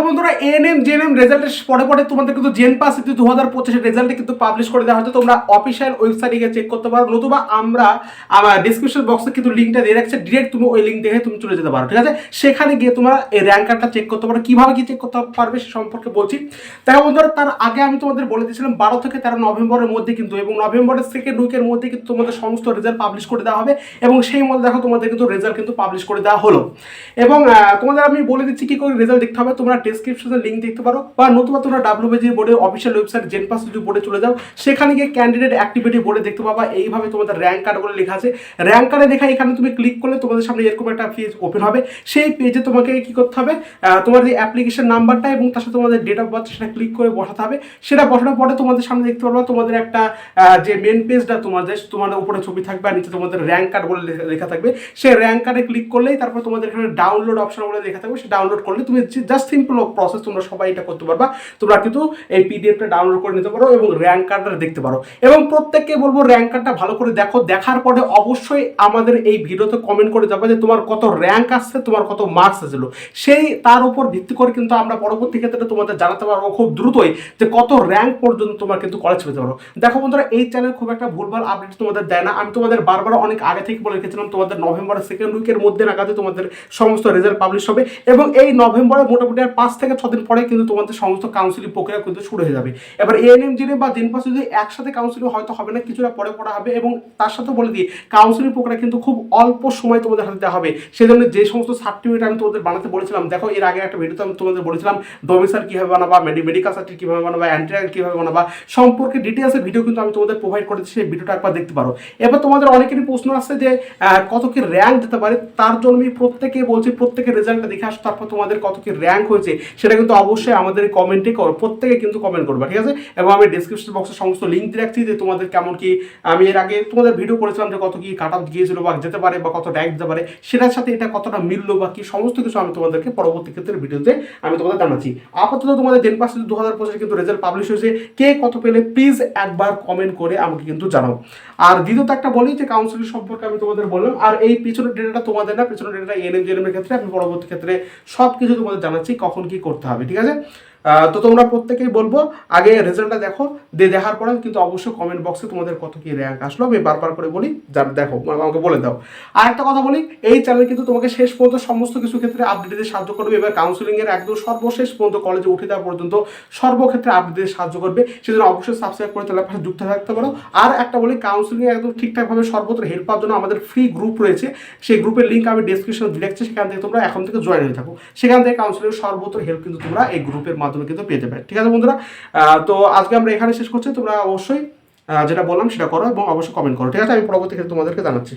দেখো বন্ধুরা ANM GNM রেজাল্টের পরে পরে তোমাদের কিন্তু জেন পাস দু হাজার পঁচিশের রেজাল্টে কিন্তু পাবলিশ করে দেওয়া হচ্ছে তোমরা অফিসিয়াল ওয়েবসাইটে গিয়ে চেক করতে পারো। নতুবা আমরা, আমার ডিসক্রিপশন বক্সে কিন্তু লিঙ্কটা দিয়ে রাখছে। ডিরেক্ট তুমি ওই লিঙ্ক দেখে তুমি চলে যেতে পারো, ঠিক আছে? সেখানে গিয়ে তোমরা এই র্যাঙ্ক কার্ডটা চেক করতে পারো। কীভাবে কি চেক করতে পারবে সে সম্পর্কে বলছি। দেখো বন্ধুরা, তার আগে আমি তোমাদের বলে দিয়েছিলাম, বারো থেকে তেরো নভেম্বরের মধ্যে কিন্তু এবং নভেম্বরের সেকেন্ড উইকের মধ্যে কিন্তু তোমাদের সমস্ত রেজাল্ট পাবলিশ করে দেওয়া হবে এবং সেই মধ্যে দেখো তোমাদের কিন্তু রেজাল্ট কিন্তু পাবলিশ করে দেওয়া হলো। এবং তোমাদের আমি বলে দিচ্ছি কী করে রেজাল্ট দেখতে হবে। তোমরা ডেসক্রিপশনে লিঙ্ক দেখতে পারো। বা নতুবা তোমরা ডাব্লিউবিজি বোর্ডের অফিসিয়াল ওয়েবসাইট জেন পাস যদি বোর্ডে চলে যাও, সেখানে গিয়ে ক্যান্ডিডেট অ্যাক্টিভিটি বোর্ডে দেখতে পাবা। এইভাবে তোমাদের র্যাঙ্ক কার্ড বলে লেখা আছে। র্যাঙ্ক কার্ডে লেখা এখানে তুমি ক্লিক করলে তোমাদের সামনে এরকম একটা পেজ ওপেন হবে। সেই পেজে তোমাকে কি করতে হবে? তোমার যে অ্যাপ্লিকেশন নাম্বারটা এবং তার সাথে তোমাদের ডেট অফ বার্থ সেটা ক্লিক করে বসাতে হবে। সেটা বসানোর পরে তোমাদের সামনে দেখতে পারবা তোমাদের একটা যে মেন পেজটা তোমাদের তোমাদের উপরে ছবি থাকবে আর নিচে তোমাদের র্যাঙ্ক কার্ড বলে লেখা- থাকবে। সেই র্যাঙ্ক কার্ডে ক্লিক করলেই তারপর তোমাদের এখানে ডাউনলোড অপশন বলে লেখা থাকবে। সেটা ডাউনলোড করলে তুমি জাস্ট সিম্পল প্রসেস তোমরা সবাই এটা করতে পারবা। তোমরা কিন্তু এই পিডিএফটা ডাউনলোড করে নিতে পারো এবং র্যাঙ্ক কার্ডটা দেখতে পারো। এবং প্রত্যেককে বলব র্যাঙ্ক কার্ডটা ভালো করে দেখো। দেখার পরে অবশ্যই আমাদের এই ভিডিওতে কমেন্ট করে যাবে যে তোমার কত র্যাঙ্ক আসছে, তোমার কত মার্কস এসেছিল সেই তার উপর ভিত্তি করে কিন্তু আমরা পরবর্তী ক্ষেত্রে তোমাদের জানাতে পারব খুব দ্রুতই যে কত র্যাঙ্ক পর্যন্ত তোমার কিন্তু কলেজ পেতে পারো। দেখো বন্ধুরা, এই চ্যানেল খুব একটা ভুলভাল আপডেট তোমাদের দেয় না। আমি তোমাদের বারবার অনেক আগে থেকে বলে রেখেছিলাম, তোমাদের নভেম্বরের সেকেন্ড উইকের মধ্যে নাগাদে তোমাদের সমস্ত রেজাল্ট পাবলিশ হবে। এবং এই নভেম্বরে মোটামুটি আর পাঁচ থেকে ছ দিন পরে কিন্তু তোমাদের সমস্ত কাউন্সিলিং প্রক্রিয়া কিন্তু শুরু হয়ে যাবে। এবার এএনএম জিনে বা দিন পাশে যদি একসাথে কাউন্সিলিং হয়তো হবে না, কিছুটা পরে পড়া হবে এবং তার সাথে বলে দিই কাউন্সিলিং প্রক্রিয়া কিন্তু খুব অল্প সময় তোমাদের হাতে দেওয়া হবে। সেজন্য যে সমস্ত সার্টিফিকেট আমি তোমাদের বানাতে বলেছিলাম, দেখো এর আগে একটা ভিডিওতে আমি তোমাদের বলেছিলাম ডোমিসাইল কীভাবে বানাবা মেডিকেল সার্টিফিকেট কীভাবে বানাবা অ্যান্টিরাইল কীভাবে বানাবা, সম্পর্কে ডিটেলসের ভিডিও কিন্তু আমি তোমাদের প্রোভাইড করেছি সেই ভিডিওটা একবার দেখতে পারো। এবার তোমাদের অনেকেরই প্রশ্ন আসছে যে কত কি র্যাঙ্ক দিতে পারে? তার জন্য আমি প্রত্যেকে বলছি, প্রত্যেকের রেজাল্টটা দেখে আসো, তারপর তোমাদের কত কি র্যাঙ্ক হয়েছে। সেটা কিন্তু অবশ্যই আমাদের কমেন্টে প্রত্যেকে কিন্তু কমেন্ট করবে, ঠিক আছে? এবং আমি ডিসক্রিপশন বক্সে সমস্ত লিঙ্ক দিয়ে রাখছি যে তোমাদের কেমন কি, আমি এর আগে তোমাদের ভিডিও করেছিলাম যে কত কি কাট অফ গিয়েছিল বা যেতে পারে বা কত র্যাঙ্ক দিতে পারে, সেটার সাথে এটা কতটা মিললো বা কি সমস্ত কিছু আমি তোমাদেরকে পরবর্তী ক্ষেত্রে ভিডিওতে আমি তোমাদের জানাচ্ছি। আপাতত তোমাদের জেন পাস দু হাজার পঁচিশে কিন্তু রেজাল্ট পাবলিশ হয়েছে, কে কত পেলে প্লিজ একবার কমেন্ট করে আমাকে কিন্তু জানাও। আর দ্বিতীয়ত একটা বলি যে কাউন্সিলিং সম্পর্কে আমি তোমাদের বললাম, আর এই পিছনের ডেটাটা তোমাদের না, পিছনের ডেটাটা এনএম জেএনএম এর ক্ষেত্রে আমি পরবর্তী ক্ষেত্রে সব কিছু তোমাদের জানাচ্ছি, কখন কি করতে হবে ঠিক আছে? তো তোমরা প্রত্যেকেই বলব, আগে রেজাল্টটা দেখো, দিয়ে দেখার পরে কিন্তু অবশ্যই কমেন্ট বক্সে তোমাদের কত কি র্যাঙ্ক আসলো, আমি বারবার করে বলি, যা দেখো, আমাকে বলে দাও। আর একটা কথা বলি, এই চ্যানেল কিন্তু তোমাকে শেষ পর্যন্ত সমস্ত কিছু ক্ষেত্রে আপডেট দিতে সাহায্য করবে, এবার কাউন্সিলিং এর একদম সর্বশেষ পর্যন্ত কলেজে উঠে দেওয়া পর্যন্ত সর্বক্ষেত্রে আপডেট দিতে সাহায্য করবে, সেজন্য অবশ্যই সাবস্ক্রাইব করে তাহলে পাশে যুক্ত থাকতে পারো। আর একটা বলি কাউন্সিলিং একদম ঠিকঠাকভাবে সর্বত্র হেল্প পাওয়ার জন্য আমাদের ফ্রি গ্রুপ রয়েছে, সেই গ্রুপের লিঙ্ক আমি ডেসক্রিপশনে দিয়ে রাখছি সেখান থেকে তোমরা এখন থেকে জয়েন হয়ে থাকো। সেখান থেকে কাউন্সিলিং সর্বত্র হেল্প কিন্তু তোমরা এই গ্রুপের মাধ্যমে কিন্তু পেতে পারে ঠিক আছে বন্ধুরা? তো আজকে আমরা এখানে শেষ করছি। তোমরা অবশ্যই যেটা বললাম সেটা করো এবং অবশ্যই কমেন্ট করো। ঠিক আছে? আমি পরবর্তী ক্ষেত্রে তোমাদেরকে জানাচ্ছি।